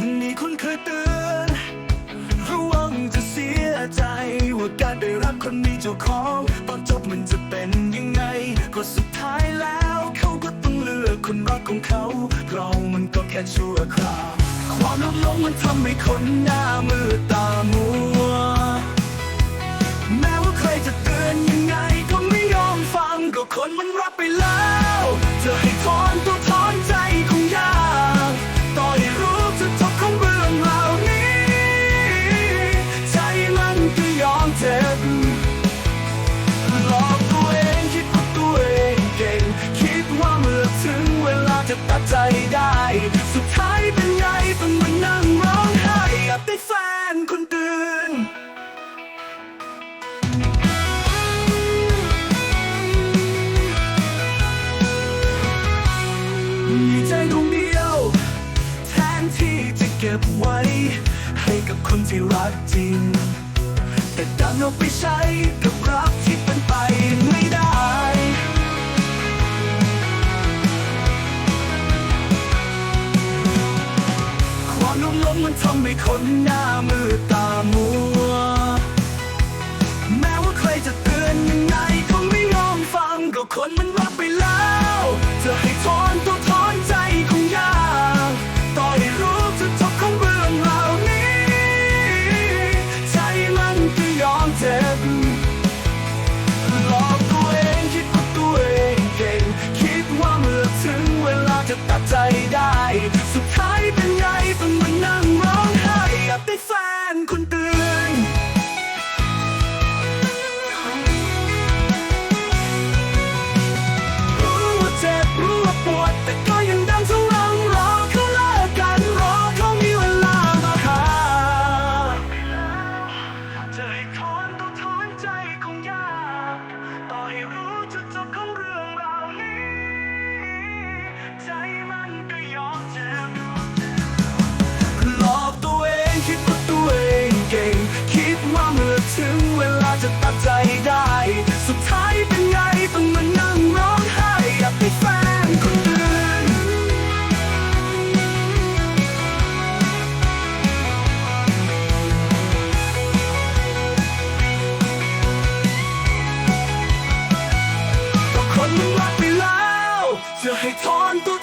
มีคนเคยเตือนระวังจะเสียใจ ว่าการได้รับคนมีเจ้าของ ตอนจบมันจะเป็นยังไง ก็สุดท้ายแล้ว เขาก็ต้องเลือกคนรักของเขา เรามันก็แค่ชั่วคราว ความลดลงมันทำให้คนหน้ามือตามัว เก็บไว้ ให้กับคนที่รักจริง แต่ดันเอาไปใช้กับรักที่เป็นไปไม่ได้ ความลุ่มหลงมันทำให้คนหน้ามือตาม จะให้ถอนตัว